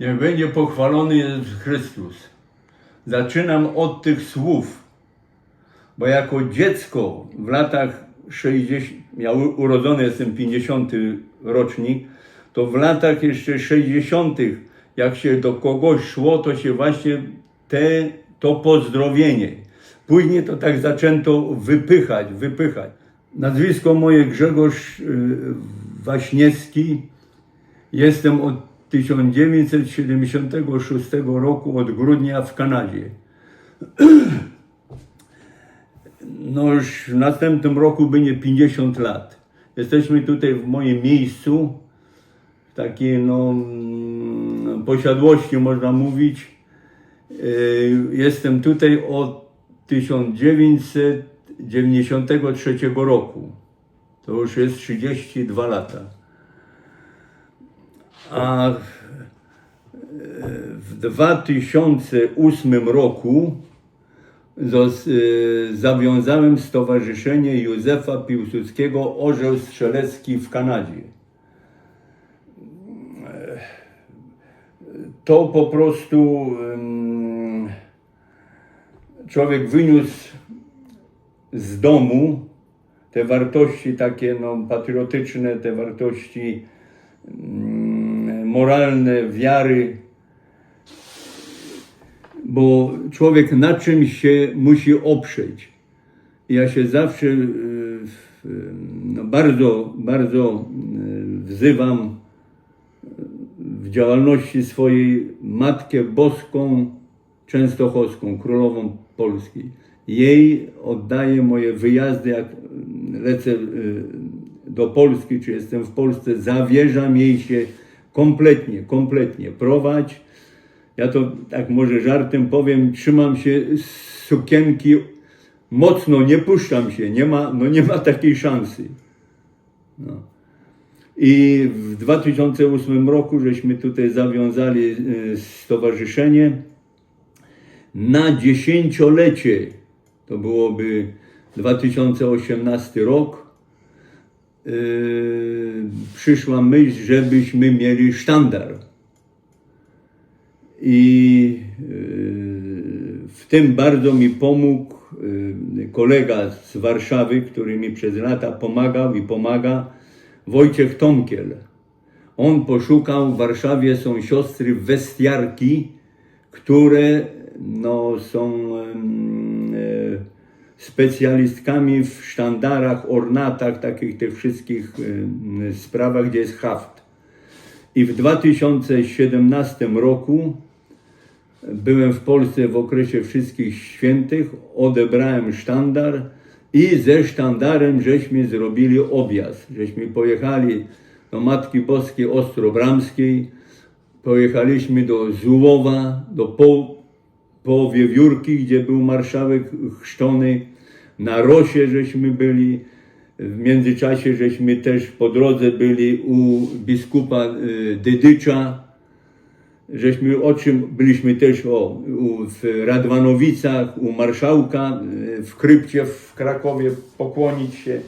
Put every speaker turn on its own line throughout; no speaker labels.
Niech będzie pochwalony Jezus Chrystus. Zaczynam od tych słów, bo jako dziecko w latach 60, ja urodzony jestem 50 rocznik, to w latach jeszcze 60, jak się do kogoś szło, to się właśnie te, to pozdrowienie. Później to tak zaczęto wypychać, wypychać. Nazwisko moje Grzegorz y, Waśniewski. Jestem od 1976 roku, od grudnia w Kanadzie. No już w następnym roku będzie 50 lat. Jesteśmy tutaj w moim miejscu, w takiej no, mm, posiadłości można mówić. Yy, Jestem tutaj od 1993 roku. To już jest 32 lata. A w 2008 roku y, zawiązałem Stowarzyszenie Józefa Piłsudskiego Orzeł Strzelecki w Kanadzie. To po prostu człowiek wyniósł z domu te wartości takie no, patriotyczne, te wartości moralne, wiary, bo człowiek na czymś się musi oprzeć. Ja się zawsze y, w- no, bardzo, bardzo y, wzywam w działalności swojej Matkę Boską Częstochowską, Królową Polski. Jej oddaję moje wyjazdy, jak lecę do Polski, czy jestem w Polsce, zawierzam jej się kompletnie, kompletnie. Prowadź. Ja to tak może żartem powiem, trzymam się sukienki mocno, nie puszczam się, nie ma, no nie ma takiej szansy. No. I w 2008 roku żeśmy tutaj zawiązali y, stowarzyszenie na dziesięciolecie, to byłoby 2018 rok, przyszła myśl, żebyśmy mieli sztandar. I yy, w tym bardzo mi pomógł yy, kolega z Warszawy, który mi przez lata pomagał i pomaga, Wojciech Tomkiel. On poszukał, w Warszawie są siostry westiarki, które no, są specjalistkami w sztandarach, ornatach, takich tych wszystkich em, sprawach, gdzie jest haft. I w 2017 roku byłem w Polsce w okresie wszystkich świętych, odebrałem sztandar i ze sztandarem żeśmy zrobili objazd. Żeśmy pojechali do Matki Boskiej Ostrobramskiej, pojechaliśmy do Zułowa, do po, po Wiewiórki, gdzie był marszałek chrzczony, na Rosie żeśmy byli, w międzyczasie żeśmy też po drodze byli u biskupa y, Dydycza, żeśmy o czym byliśmy też o, u, w Radwanowicach, u marszałka, y, w krypcie w Krakowie pokłonić się,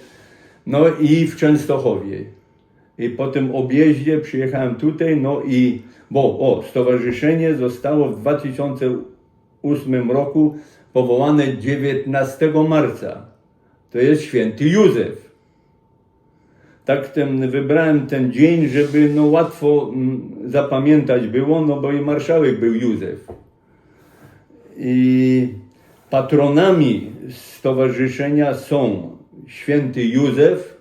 no i w Częstochowie. I po tym objeździe przyjechałem tutaj, no i, bo o, stowarzyszenie zostało w 2008 roku powołane 19 marca. To jest święty Józef. Tak ten, wybrałem ten dzień, żeby no łatwo mm, zapamiętać było, no bo i marszałek był Józef. I patronami stowarzyszenia są święty Józef,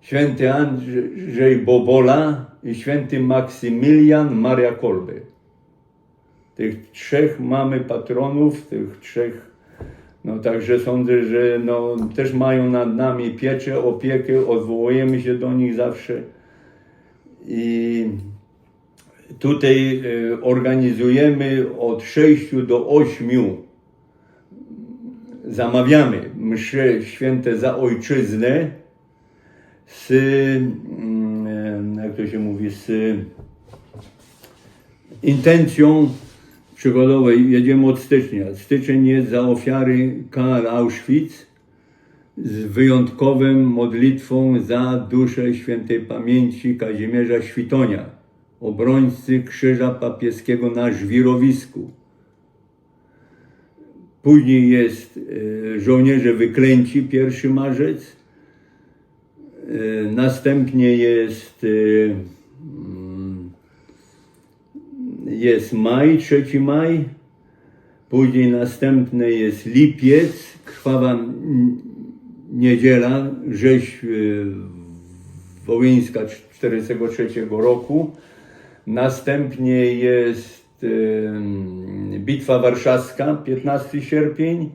święty Andrzej Bobola i święty Maksymilian Maria Kolby. Tych trzech mamy patronów, tych trzech, no także sądzę, że no, też mają nad nami pieczę, opiekę, odwołujemy się do nich zawsze. I tutaj e, organizujemy od 6 do 8 zamawiamy msze święte za ojczyznę z, mm, jak to się mówi, z intencją przygodowej. Jedziemy od stycznia. Styczeń jest za ofiary KR Auschwitz z wyjątkową modlitwą za duszę świętej pamięci Kazimierza Świtonia. obrońcy Krzyża Papieskiego na żwirowisku. Później jest e, żołnierze wyklęci 1 marzec. E, Następnie jest, e, mm, jest maj, 3 maj. Później następny jest lipiec, krwawa niedziela, rzeź y, wołyńska 1943 roku. Następnie jest y, bitwa warszawska, 15 sierpień.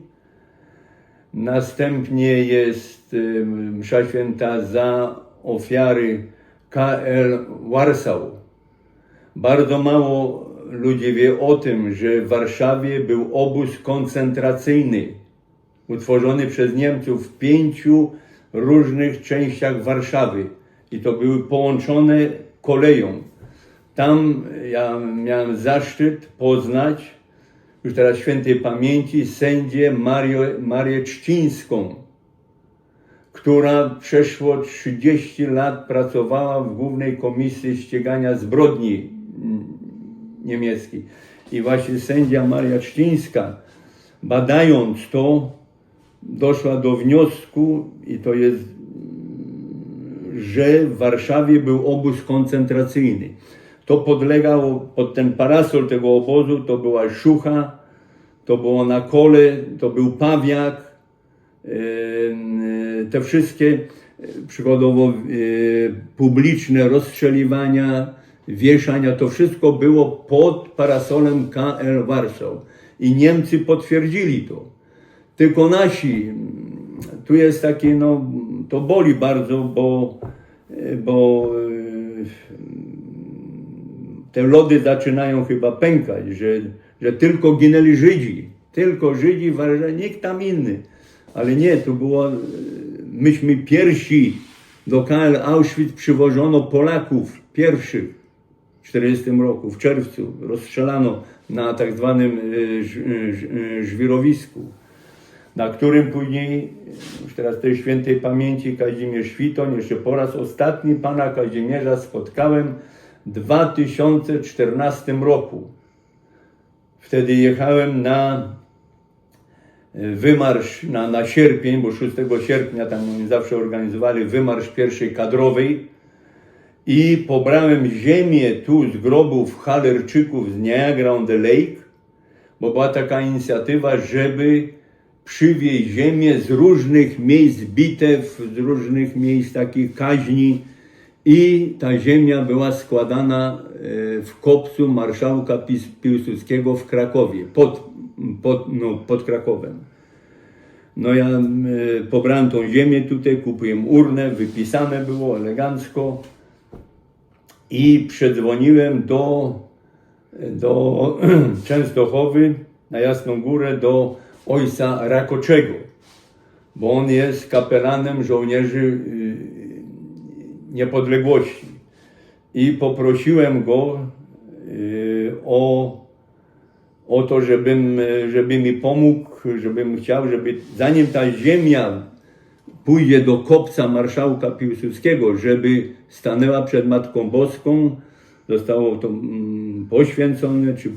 Następnie jest y, msza święta za ofiary KL Warszał. Bardzo mało ludzi wie o tym, że w Warszawie był obóz koncentracyjny utworzony przez Niemców w pięciu różnych częściach Warszawy i to były połączone koleją. Tam ja miałem zaszczyt poznać już teraz świętej pamięci sędzię Marię, Marię Czcińską, która przeszło 30 lat pracowała w Głównej Komisji Ścigania Zbrodni Niemieckiej. I właśnie sędzia Maria Czcińska, badając to, doszła do wniosku, i to jest, że w Warszawie był obóz koncentracyjny. To podlegało pod ten parasol tego obozu, to była Szucha, to było na kole, to był Pawiak, Em, te wszystkie e, przykładowo e, publiczne rozstrzeliwania, wieszania, to wszystko było pod parasolem KL Warszał. I Niemcy potwierdzili to. Tylko nasi, mm, tu jest takie, no, to boli bardzo, bo, e, bo e, te lody zaczynają chyba pękać, że, że tylko ginęli Żydzi. Tylko Żydzi, nikt tam inny. Ale nie, to było, e, myśmy pierwsi do KL Auschwitz przywożono Polaków, pierwszych 40 roku, w czerwcu. Rozstrzelano na tak zwanym e, ż- e, żwirowisku, na którym później, już teraz tej świętej pamięci Kazimierz Świtoń, jeszcze po raz ostatni pana Kazimierza spotkałem w 2014 roku. Wtedy jechałem na wymarsz na, na sierpień, bo 6 sierpnia tam zawsze organizowali wymarsz pierwszej kadrowej i pobrałem ziemię tu z grobów Halerczyków z Niagara on the Lake, bo była taka inicjatywa, żeby przywieźć ziemię z różnych miejsc bitew, z różnych miejsc takich kaźni i ta ziemia była składana e, w kopcu marszałka Piłsudskiego w Krakowie, pod, pod, no, pod Krakowem. No ja e, pobrałem tą ziemię tutaj, kupiłem urnę, wypisane było elegancko i przedzwoniłem do, do Częstochowy na Jasną Górę do ojca Rakoczego, bo on jest kapelanem żołnierzy y, niepodległości. I poprosiłem go y, o, o to, żebym, y, żeby mi pomógł, żebym chciał, żeby zanim ta ziemia pójdzie do kopca marszałka Piłsudskiego, żeby stanęła przed Matką Boską, zostało to mm, poświęcone, czy mm,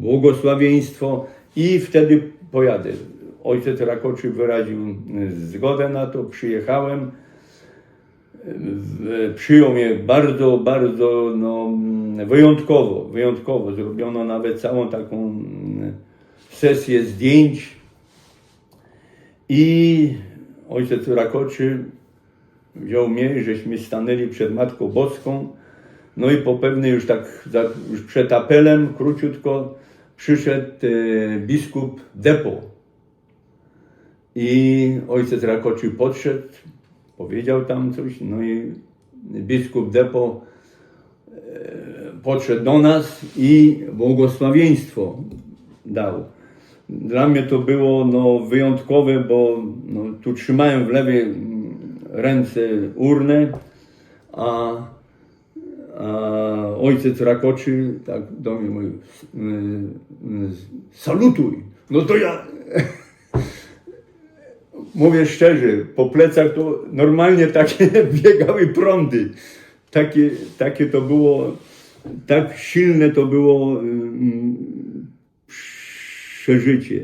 błogosławieństwo i wtedy pojadę. Ojciec Rakoczy wyraził y, zgodę na to, przyjechałem. W- Przyjął mnie bardzo, bardzo no, mm, wyjątkowo, wyjątkowo. Zrobiono nawet całą taką sesję zdjęć i ojciec Rakoczy wziął mnie, żeśmy stanęli przed Matką Boską. No i po pewnej już tak, już przed apelem, króciutko, przyszedł e, biskup Depo. I ojciec Rakoczy podszedł, powiedział tam coś, no i biskup Depo e, podszedł do nas i błogosławieństwo dał. Dla mnie to było no, wyjątkowe, bo no, tu trzymałem w lewej mm, ręce urnę, a, a ojciec Rakoczy tak do mnie mówił, "S- y, y, salutuj. No to ja mówię szczerze, po plecach to normalnie takie biegały prądy. Takie, takie to było tak silne to było ym, przeżycie.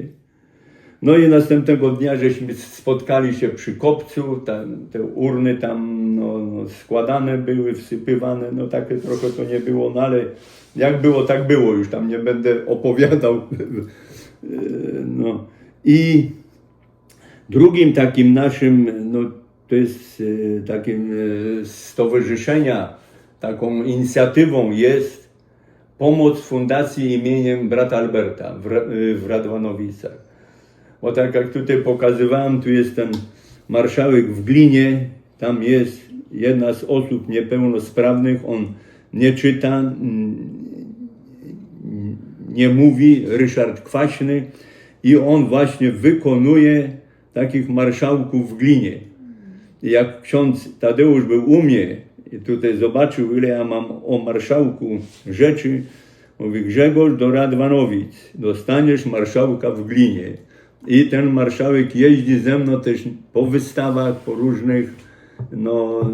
No i następnego dnia żeśmy spotkali się przy kopcu, tam, te urny tam no, no, składane były, wsypywane, no takie trochę to nie było, no ale jak było, tak było, już tam nie będę opowiadał. No i drugim takim naszym, no to jest e, takim e, stowarzyszenia, taką inicjatywą jest pomoc Fundacji imieniem brata Alberta w, y, w Radwanowicach. Bo tak jak tutaj pokazywałem, tu jest ten marszałek w Glinie, tam jest jedna z osób niepełnosprawnych, on nie czyta, nie mówi, Ryszard Kwaśny i on właśnie wykonuje takich marszałków w Glinie. Jak ksiądz Tadeusz był u mnie i tutaj zobaczył, ile ja mam o marszałku rzeczy, mówi Grzegorz do Radwanowic, dostaniesz marszałka w Glinie. I ten marszałek jeździ ze mną też po wystawach, po różnych, no,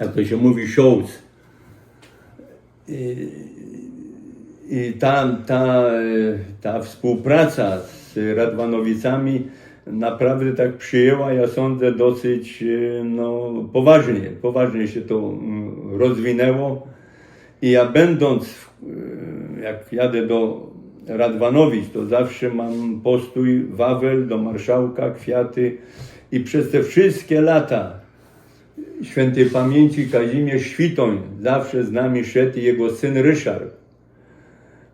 jak to się mówi, shows. I ta, ta, e, ta współpraca z Radwanowicami naprawdę tak przyjęła, ja sądzę, dosyć e, no, poważnie. Poważnie się to mm, rozwinęło. I ja będąc, e, jak jadę do Radwanowic, to zawsze mam postój Wawel do marszałka, kwiaty. I przez te wszystkie lata świętej pamięci Kazimierz Świtoń zawsze z nami szedł i jego syn Ryszard.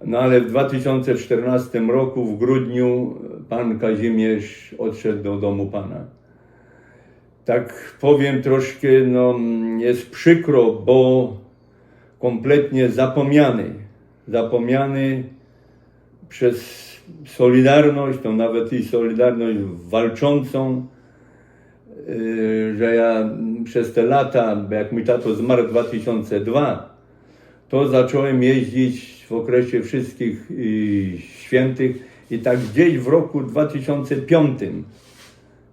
No ale w 2014 roku, w grudniu, pan Kazimierz odszedł do domu pana. Tak powiem troszkę, no, jest przykro, bo kompletnie zapomniany. Zapomniany przez Solidarność, to nawet i Solidarność walczącą, yy, że ja przez te lata, jak mój tato zmarł w 2002, to zacząłem jeździć w okresie wszystkich y, świętych i tak gdzieś w roku 2005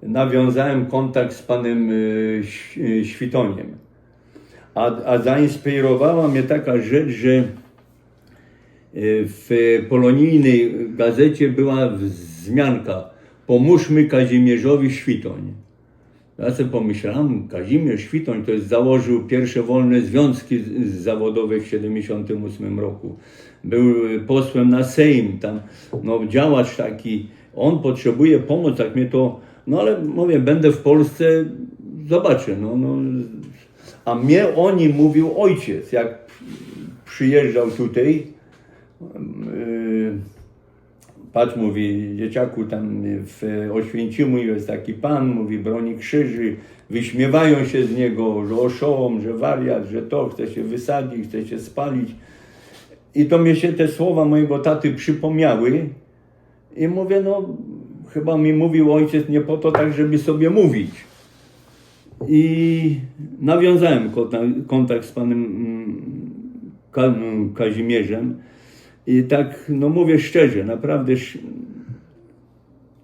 nawiązałem kontakt z panem y, y, Świtoniem. A, a zainspirowała mnie taka rzecz, że w polonijnej gazecie była wzmianka Pomóżmy Kazimierzowi Świtoń. Ja sobie pomyślałem, Kazimierz Świtoń to jest założył pierwsze wolne związki zawodowe w 78 roku. Był posłem na Sejm, tam no, działacz taki. On potrzebuje pomocy, tak mnie to, no ale mówię, będę w Polsce, zobaczę. No, no. A mnie o nim mówił ojciec, jak przyjeżdżał tutaj. Patrz, mówi, dzieciaku, tam w Oświęcimu jest taki pan, mówi, broni krzyży, wyśmiewają się z niego, że oszołom, że wariat, że to, chce się wysadzić, chce się spalić. I to mnie się te słowa mojego taty przypomniały i mówię, no, chyba mi mówił ojciec nie po to tak, żeby sobie mówić. I nawiązałem konta- kontakt z panem mm, Ka- Kazimierzem. I tak, no mówię szczerze, naprawdę sz-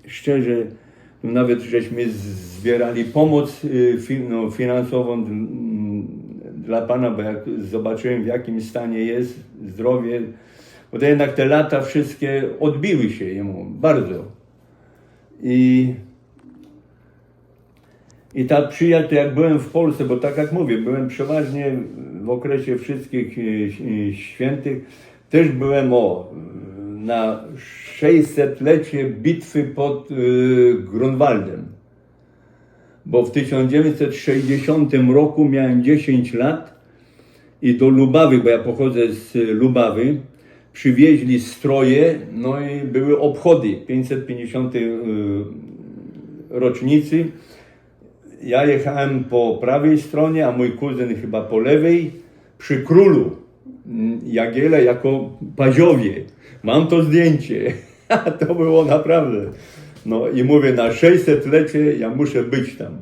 szczerze, nawet żeśmy zbierali pomoc y, no, finansową dla Pana, bo jak zobaczyłem w jakim stanie jest zdrowie, bo to jednak te lata wszystkie odbiły się jemu bardzo. I, i ta przyjaźń, jak byłem w Polsce, bo tak jak mówię, byłem przeważnie w okresie wszystkich y, y, świętych, też byłem o, na 600-lecie bitwy pod y, Grunwaldem. Bo w 1960 roku miałem 10 lat i do Lubawy, bo ja pochodzę z Lubawy, przywieźli stroje, no i były obchody 550 y, rocznicy. Ja jechałem po prawej stronie, a mój kuzyn chyba po lewej, przy królu mm, Jagiele jako paziowie. Mam to zdjęcie. to było naprawdę. No i mówię, na 600-lecie ja muszę być tam.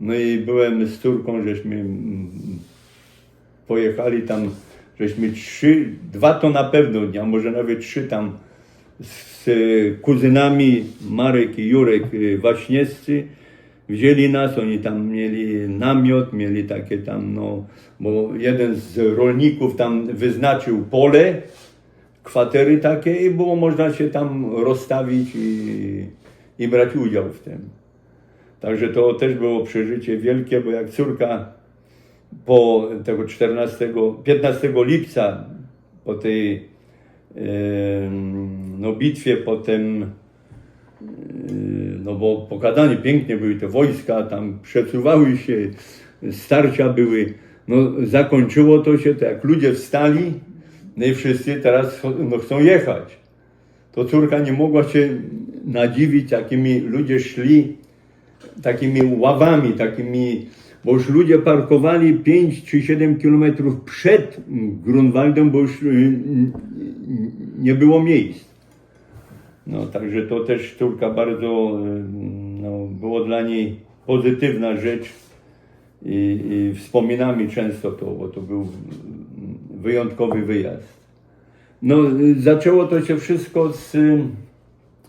No i byłem z córką, żeśmy mm, pojechali tam, żeśmy trzy, dwa to na pewno, a może nawet trzy tam z kuzynami Marek i Jurek y, Waśniewscy, wzięli nas, oni tam mieli namiot, mieli takie tam, no, bo jeden z rolników tam wyznaczył pole, kwatery takie i było można się tam rozstawić i, i brać udział w tym. Także to też było przeżycie wielkie, bo jak córka po tego 14, 15 lipca, po tej no, bitwie, potem, no bo pokazane pięknie były te wojska, tam przesuwały się, starcia były, no zakończyło to się, to jak ludzie wstali, no i wszyscy teraz no, chcą jechać. To córka nie mogła się nadziwić, jakimi ludzie szli, takimi ławami, takimi, bo już ludzie parkowali 5 czy 7 kilometrów przed Grunwaldem, bo już y, y, nie było miejsc. No, także to też córka bardzo, y, no, było dla niej pozytywna rzecz i, i wspominamy często to, bo to był wyjątkowy wyjazd. No, zaczęło to się wszystko z,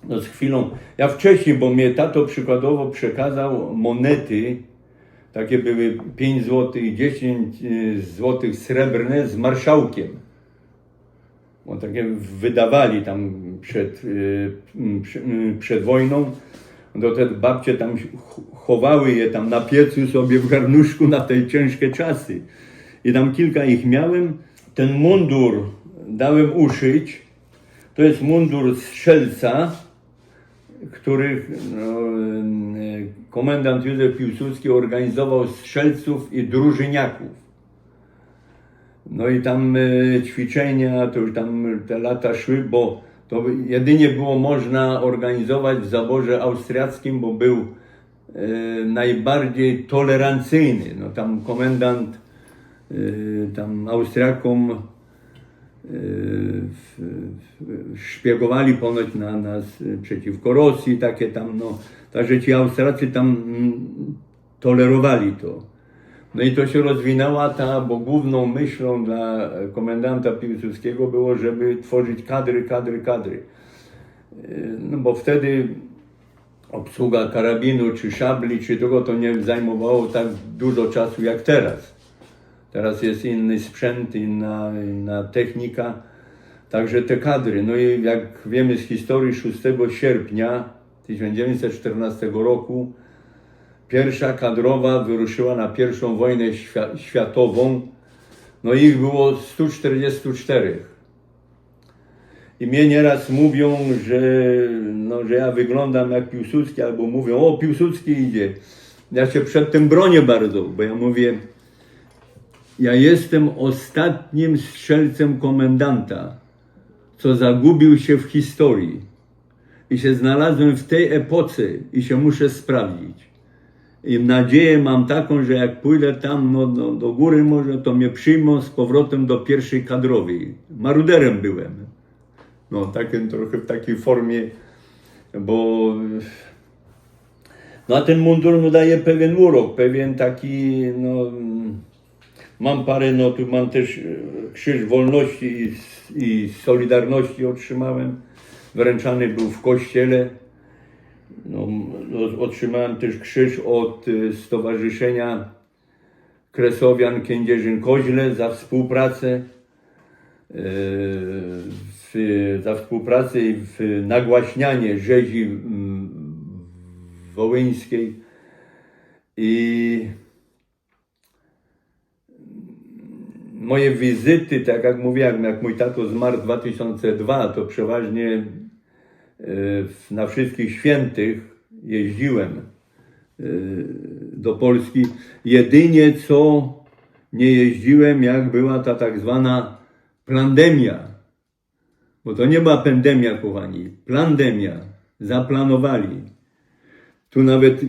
no, z chwilą. Ja wcześniej, bo mnie tato przykładowo przekazał monety, takie były 5 zł i 10 zł srebrne z marszałkiem. Bo takie wydawali tam przed, y, m, przed wojną. To te babcie tam ch- chowały je tam na piecu sobie w garnuszku na te ciężkie czasy. I tam kilka ich miałem. Ten mundur dałem uszyć. To jest mundur strzelca, który no, e, komendant Józef Piłsudski organizował strzelców i drużyniaków. No i tam ćwiczenia, to już tam te lata szły, bo to jedynie było można organizować w zaborze austriackim, bo był e, najbardziej tolerancyjny. No tam komendant e, tam Austriakom e, szpiegowali ponoć na nas przeciwko Rosji, takie tam, no, także ci Austriacy tam mm, tolerowali to. No i to się rozwinęła ta, bo główną myślą dla komendanta Piłsudskiego było, żeby tworzyć kadry, kadry, kadry. E, No bo wtedy obsługa karabinu, czy szabli, czy tego to nie zajmowało tak dużo czasu jak teraz. Teraz jest inny sprzęt, inna, inna technika. Także te kadry, no i jak wiemy z historii 6 sierpnia 1914 roku, pierwsza kadrowa wyruszyła na pierwszą wojnę świa- światową. No ich było 144. I mnie nieraz mówią, że, no, że ja wyglądam jak Piłsudski, albo mówią, o Piłsudski idzie. Ja się przedtem bronię bardzo, bo ja mówię, ja jestem ostatnim strzelcem komendanta, co zagubił się w historii. I się znalazłem w tej epoce i się muszę sprawdzić. I nadzieję mam taką, że jak pójdę tam no, no, do góry może, to mnie przyjmą z powrotem do pierwszej kadrowej. Maruderem byłem. No, takim, trochę w takiej formie, bo no a ten mundur no, daje pewien urok, pewien taki, no, mam parę, no tu mam też e, krzyż wolności i, i solidarności otrzymałem, wręczany był w kościele. No, otrzymałem też krzyż od y, Stowarzyszenia Kresowian Kędzierzyn-Koźle za współpracę. y, W, za współpracę i w nagłaśnianie rzezi wołyńskiej. I moje wizyty, tak jak mówiłem, jak mój tato zmarł w 2002, to przeważnie na wszystkich świętych jeździłem e, do Polski. Jedynie co nie jeździłem, jak była ta tak zwana plandemia. Bo to nie była pandemia, kochani. Plandemia. Zaplanowali. Tu nawet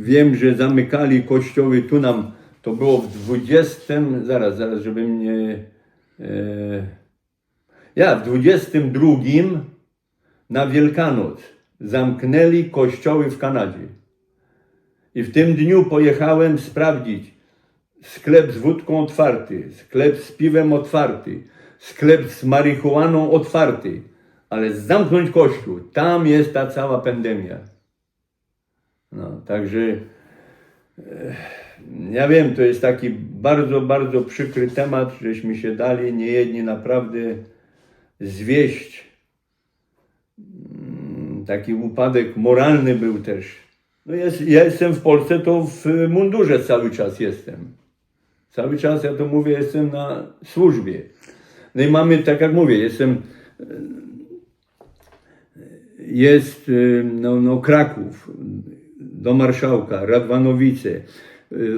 wiem, że zamykali kościoły. Tu nam to było w 20. Zaraz, zaraz, żeby mnie. E, ja w 22 na Wielkanoc zamknęli kościoły w Kanadzie. I w tym dniu pojechałem sprawdzić. Sklep z wódką otwarty, sklep z piwem otwarty, sklep z marihuaną otwarty, ale zamknąć kościół, tam jest ta cała pandemia. No, także Ja wiem, to jest taki bardzo, bardzo przykry temat, żeśmy się dali niejedni naprawdę zwieść. Taki upadek moralny był też. No jest, ja jestem w Polsce, to w mundurze cały czas jestem. Cały czas, ja to mówię, jestem na służbie. No i mamy, tak jak mówię, jestem jest no, no, Kraków, do Marszałka, Radwanowice.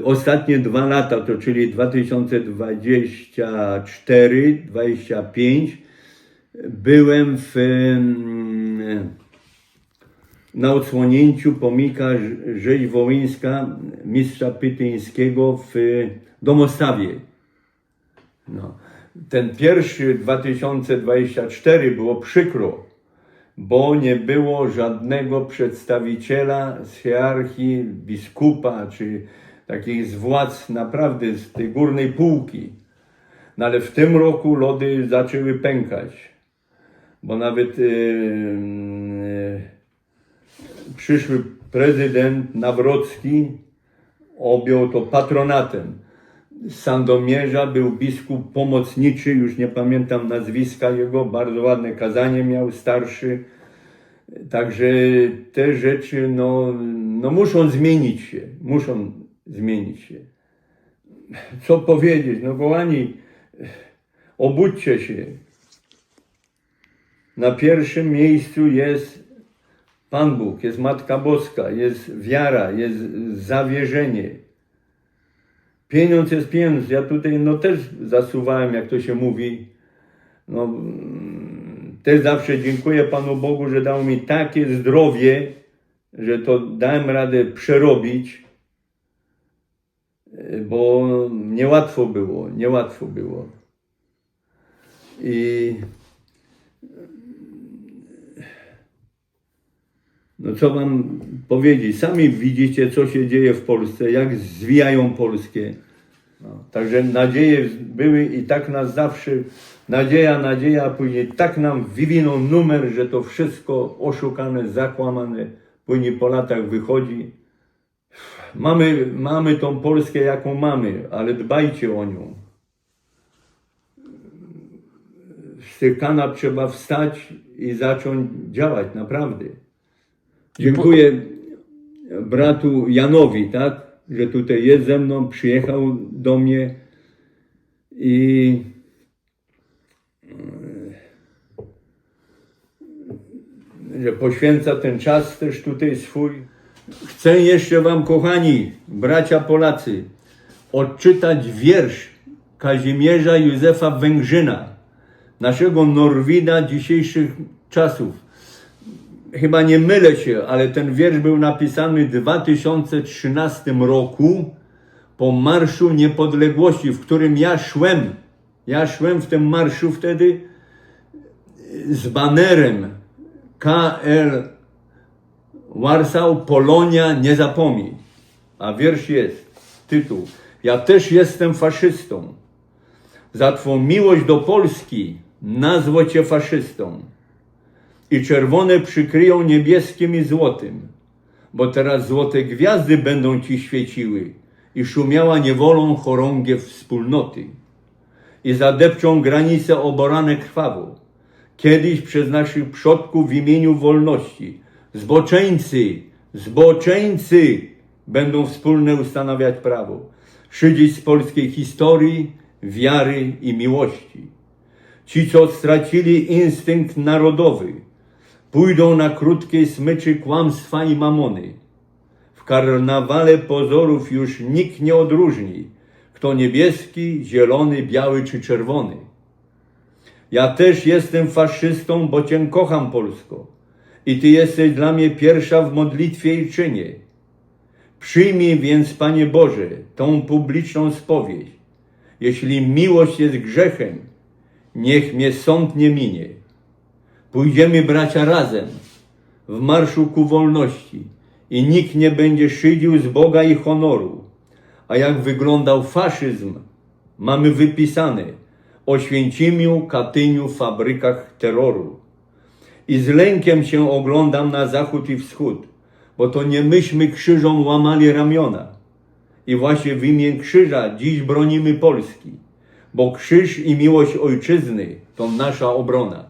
Ostatnie dwa lata, to czyli 2024, 25, byłem w, na odsłonięciu pomnika Rz- Rzeź Wołyńska mistrza Pytyńskiego w Domostawie. No. Ten pierwszy 2024 było przykro, bo nie było żadnego przedstawiciela z hierarchii biskupa czy takich z władz naprawdę z tej górnej półki. No ale w tym roku lody zaczęły pękać, bo nawet yy, yy, przyszły prezydent Nawrocki objął to patronatem. Z Sandomierza był biskup pomocniczy, już nie pamiętam nazwiska jego, bardzo ładne kazanie miał, starszy. Także te rzeczy no, no muszą zmienić się, muszą zmienić się. Co powiedzieć? No kochani, obudźcie się. Na pierwszym miejscu jest Pan Bóg, jest Matka Boska, jest wiara, jest zawierzenie. Pieniądz jest pieniądz. Ja tutaj no też zasuwałem, jak to się mówi. No, mm, też zawsze dziękuję Panu Bogu, że dał mi takie zdrowie, że to dałem radę przerobić, bo niełatwo było, niełatwo było. I no co wam powiedzieć? Sami widzicie, co się dzieje w Polsce, jak zwijają Polskę. No, także nadzieje były i tak nas zawsze, nadzieja, nadzieja, a później tak nam wywiną numer, że to wszystko oszukane, zakłamane, później po latach wychodzi. Mamy, mamy tą Polskę, jaką mamy, ale dbajcie o nią. Z tych kanap trzeba wstać i zacząć działać, naprawdę. Dziękuję bratu Janowi, tak, że tutaj jest ze mną, przyjechał do mnie i e, że poświęca ten czas też tutaj swój. Chcę jeszcze Wam, kochani, bracia Polacy, odczytać wiersz Kazimierza Józefa Węgrzyna, naszego Norwida dzisiejszych czasów chyba nie mylę się, ale ten wiersz był napisany w 2013 roku po Marszu Niepodległości, w którym ja szłem. Ja szłem w tym marszu wtedy z banerem KL Warsaw, Polonia, nie zapomnij. A wiersz jest, tytuł. Ja też jestem faszystą. Za twą miłość do Polski nazwę cię faszystą i czerwone przykryją niebieskim i złotym, bo teraz złote gwiazdy będą ci świeciły i szumiała niewolą chorągiew wspólnoty i zadepczą granice oborane krwawo. Kiedyś przez naszych przodków w imieniu wolności zboczeńcy, zboczeńcy będą wspólne ustanawiać prawo, szydzić z polskiej historii, wiary i miłości. Ci, co stracili instynkt narodowy, pójdą na krótkiej smyczy kłamstwa i mamony. W karnawale pozorów już nikt nie odróżni, kto niebieski, zielony, biały czy czerwony. Ja też jestem faszystą, bo Cię kocham, Polsko. I Ty jesteś dla mnie pierwsza w modlitwie i czynie. Przyjmij więc, Panie Boże, tą publiczną spowiedź. Jeśli miłość jest grzechem, niech mnie sąd nie minie. Pójdziemy, bracia, razem w marszu ku wolności i nikt nie będzie szydził z Boga i honoru. A jak wyglądał faszyzm, mamy wypisane o Święcimiu, Katyniu, fabrykach terroru. I z lękiem się oglądam na zachód i wschód, bo to nie myśmy krzyżom łamali ramiona, I właśnie w imię krzyża dziś bronimy Polski, bo krzyż i miłość ojczyzny to nasza obrona.